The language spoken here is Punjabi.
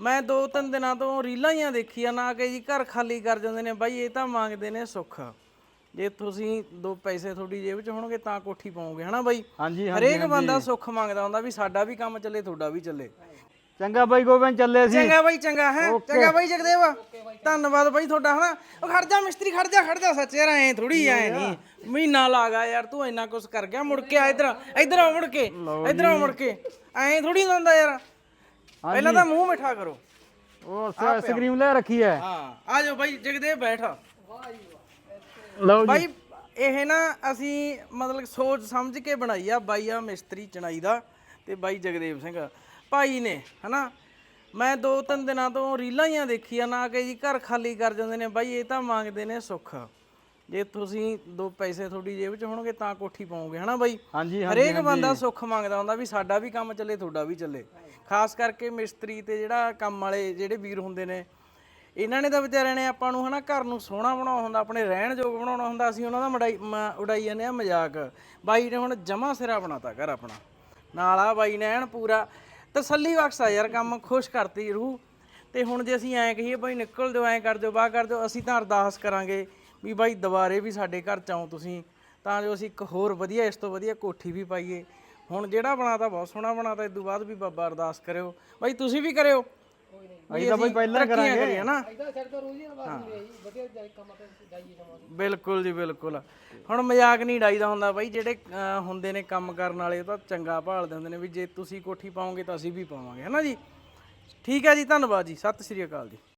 ਮੈਂ ਦੋ ਤਿੰਨ ਦਿਨਾਂ ਤੋਂ ਰੀਲਾਂ ਹੀ ਦੇਖੀਆਂ ਨਾ ਕਿ ਜੀ ਘਰ ਖਾਲੀ ਕਰ ਜਾਂਦੇ ਨੇ। ਬਾਈ ਇਹ ਤਾਂ ਮੰਗਦੇ ਨੇ ਸੁੱਖ। ਜੇ ਤੁਸੀਂ ਦੋ ਪੈਸੇ ਤੁਹਾਡੀ ਜੇਬ 'ਚ ਹੋਣਗੇ ਤਾਂ ਕੋਠੀ ਪਾਓਗੇ ਹਨਾ ਬਾਈ? ਹਾਂਜੀ ਹਰੇਕ ਬੰਦਾ ਸੁੱਖ ਮੰਗਦਾ ਹੁੰਦਾ ਵੀ ਸਾਡਾ ਵੀ ਕੰਮ ਚੱਲੇ ਤੁਹਾਡਾ ਵੀ ਚੱਲੇ। ਚੰਗਾ ਬਾਈ ਗੋਬਿੰਦ ਚੱਲੇ ਸੀ ਚੰਗਾ ਬਾਈ ਚੰਗਾ ਹੈ? ਚੰਗਾ ਬਾਈ ਜਗਦੇਵ। ਧੰਨਵਾਦ ਬਾਈ ਤੁਹਾਡਾ ਹਨਾ? ਉਹ ਖੜ ਜਾ ਮਿਸਤਰੀ ਖੜ ਜਾ ਖੜ ਜਾ। ਸੱਚ ਐ ਥੋੜੀ ਐ ਨਹੀਂ। ਮਹੀਨਾ ਲਾਗਾ ਯਾਰ ਤੂੰ ਇੰਨਾ ਕੁਛ ਕਰ ਗਿਆ। ਮੁੜ ਕੇ ਆ ਇਧਰ ਇਧਰ ਆ ਮੁੜ ਕੇ ਇਧਰ ਆ ਮੁੜ ਕੇ। ਐ ਥੋੜੀ ਹੁੰਦਾ ਯਾਰ। ਪਹਿਲਾਂ ਤਾਂ ਮੂੰਹ ਮਿੱਠਾ ਕਰੋ। ਉਹ ਆਈਸਕ੍ਰੀਮ ਲੈ ਰੱਖੀ ਹੈ। ਹਾਂ ਆ ਜਾਓ ਬਾਈ ਜਗਦੇਵ ਬੈਠ। ਲਓ ਜੀ। ਬਾਈ ਇਹ ਨਾ ਅਸੀਂ ਮਤਲਬ ਸੋਚ ਸਮਝ ਕੇ ਬਣਾਈ ਆ ਬਾਈ ਆ ਮਿਸਤਰੀ ਚਣਾਈ ਦਾ ਤੇ ਬਾਈ ਜਗਦੇਵ ਸਿੰਘ। ਭਾਈ ਨੇ ਹਨਾ? ਮੈਂ ਦੋ ਤਿੰਨ ਦਿਨਾਂ ਤੋਂ ਰੀਲਾਂ ਹੀ ਦੇਖੀਆਂ ਨਾ ਕਿ ਜੀ ਘਰ ਖਾਲੀ ਕਰ ਜਾਂਦੇ ਨੇ। ਬਾਈ ਇਹ ਤਾਂ ਮੰਗਦੇ ਨੇ ਸੁੱਖ। ਜੇ ਤੁਸੀਂ ਦੋ ਪੈਸੇ ਤੁਹਾਡੀ ਜੇਬ 'ਚ ਹੋਣਗੇ ਤਾਂ ਕੋਠੀ ਪਾਓਗੇ ਹਨਾ ਬਾਈ? ਹਾਂਜੀ ਹਰੇਕ ਬੰਦਾ ਸੁੱਖ ਮੰਗਦਾ ਹੁੰਦਾ ਵੀ ਸਾਡਾ ਵੀ ਕੰਮ ਚੱਲੇ ਤੁਹਾਡਾ ਵੀ ਚੱਲੇ। ਖਾਸ ਕਰਕੇ ਮਿਸਤਰੀ ਤੇ ਜਿਹੜਾ ਕੰਮ ਵਾਲੇ ਜਿਹੜੇ ਵੀਰ ਹੁੰਦੇ ਨੇ ਇਹਨਾਂ ਨੇ ਤਾਂ ਵਿਚਾਰਿਆਂ ਨੇ ਆਪਾਂ ਨੂੰ ਹਨਾ ਘਰ ਨੂੰ ਸੋਹਣਾ ਬਣਾਉਣਾ ਹੁੰਦਾ ਆਪਣੇ ਰਹਿਣ ਯੋਗ ਬਣਾਉਣਾ ਹੁੰਦਾ ਅਸੀਂ ਉਹਨਾਂ ਦਾ ਮੜਾਈ ਉਡਾਈ ਜਾਂਦੇ ਆ ਮਜ਼ਾਕ। ਬਾਈ ਨੇ ਹੁਣ ਜਮਾ ਸਿਰਾ ਬਣਾਤਾ ਘਰ ਆਪਣਾ। ਨਾਲ ਆ ਬਾਈ ਨੇ ਐਨ ਪੂਰਾ ਤਸੱਲੀ ਬਖਸ਼ਾ ਯਾਰ ਕੰਮ ਖੁਸ਼ ਕਰਤੀ ਰੂਹ। ਤੇ ਹੁਣ ਜੇ ਅਸੀਂ ਐਂ ਕਹੀਏ ਬਾਈ ਨਿਕਲ ਦਿਓ ਐਂ ਕਰ ਦਿਓ ਬਾਹ ਕਰ ਦਿਓ ਅਸੀਂ ਤਾਂ ਅਰਦਾਸ ਕਰਾਂਗੇ। ਵੀ ਬਾਈ ਦੁਬਾਰੇ ਵੀ ਸਾਡੇ ਘਰ ਚ ਆਓ ਤੁਸੀਂ ਤਾਂ ਜੋ ਅਸੀਂ ਇੱਕ ਹੋਰ ਵਧੀਆ ਇਸ ਤੋਂ ਵਧੀਆ ਕੋਠੀ ਵੀ ਪਾਈਏ। ਹੁਣ ਜਿਹੜਾ ਬਣਾਤਾ ਬਹੁਤ ਸੋਹਣਾ ਬਣਾਤਾ ਇਸ ਤੋਂ ਬਾਅਦ ਵੀ ਬਾਬਾ ਅਰਦਾਸ ਕਰਿਓ। ਬਾਈ ਤੁਸੀਂ ਵੀ ਕਰਿਓ। ਅਸੀਂ ਤਾਂ ਬਾਈ ਪਹਿਲਾਂ ਕਰਾਂਗੇ। ਹਨਾ? ਬਿਲਕੁਲ ਜੀ ਬਿਲਕੁਲ। ਹੁਣ ਮਜ਼ਾਕ ਨਹੀਂ ਡਾਈਦਾ ਹੁੰਦਾ ਬਾਈ ਜਿਹੜੇ ਹੁੰਦੇ ਨੇ ਕੰਮ ਕਰਨ ਵਾਲੇ ਉਹ ਤਾਂ ਚੰਗਾ ਭਾਲਦੇ ਹੁੰਦੇ ਨੇ ਵੀ ਜੇ ਤੁਸੀਂ ਕੋਠੀ ਪਾਓਗੇ ਤਾਂ ਅਸੀਂ ਵੀ ਪਾਵਾਂਗੇ ਹਨਾ ਜੀ? ਠੀਕ ਹੈ ਜੀ ਧੰਨਵਾਦ ਜੀ। ਸਤਿ ਸ਼੍ਰੀ ਅਕਾਲ ਜੀ।